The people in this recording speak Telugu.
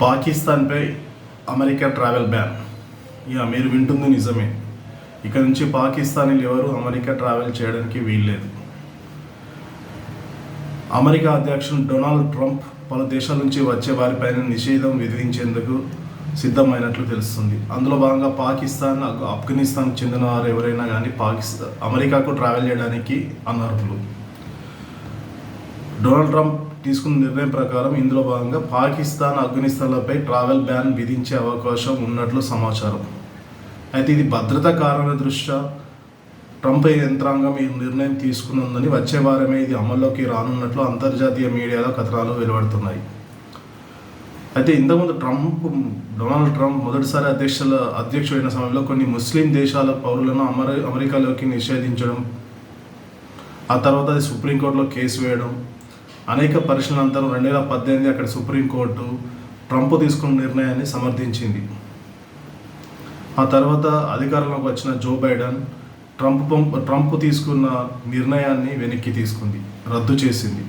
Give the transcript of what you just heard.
పాకిస్తాన్పై అమెరికా ట్రావెల్ బ్యాన్. ఇక మీరు వింటుంది నిజమే. ఇక నుంచి పాకిస్తానీలు ఎవరు అమెరికా ట్రావెల్ చేయడానికి వీల్లేదు. అమెరికా అధ్యక్షుడు డొనాల్డ్ ట్రంప్ పలు దేశాల నుంచి వచ్చే వారిపైన నిషేధం విధించేందుకు సిద్ధమైనట్లు తెలుస్తుంది. అందులో భాగంగా పాకిస్తాన్ అఫ్- ఆఫ్ఘనిస్తాన్కు చెందిన వారు ఎవరైనా కానీ పాకిస్తాన్ అమెరికాకు ట్రావెల్ చేయడానికి అనర్హులు. డొనాల్డ్ ట్రంప్ తీసుకున్న నిర్ణయం ప్రకారం ఇందులో భాగంగా పాకిస్తాన్ ఆఫ్ఘనిస్తాన్లపై ట్రావెల్ బ్యాన్ విధించే అవకాశం ఉన్నట్లు సమాచారం. అయితే ఇది భద్రతా కారణాల దృష్ట్యా ట్రంప్ యంత్రాంగం ఈ నిర్ణయం తీసుకునుందని వచ్చే వారమే ఇది అమల్లోకి రానున్నట్లు అంతర్జాతీయ మీడియాలో కథనాలు వెలువడుతున్నాయి. అయితే ఇంతకుముందు ట్రంప్ డొనాల్డ్ ట్రంప్ మొదటిసారి అధ్యక్షుల అధ్యక్షుడైన సమయంలో కొన్ని ముస్లిం దేశాల పౌరులను అమర అమెరికాలోకి నిషేధించడం ఆ తర్వాత అది సుప్రీంకోర్టులో కేసు వేయడం అనేక పరిశీలన అనంతరం రెండు వేల పద్దెనిమిది అక్కడ సుప్రీంకోర్టు ట్రంప్ తీసుకున్న నిర్ణయాన్ని సమర్థించింది. ఆ తర్వాత అధికారంలోకి వచ్చిన జో బైడెన్ ట్రంప్ పంప్- ట్రంప్ తీసుకున్న నిర్ణయాన్ని వెనక్కి తీసుకుంది రద్దు చేసింది.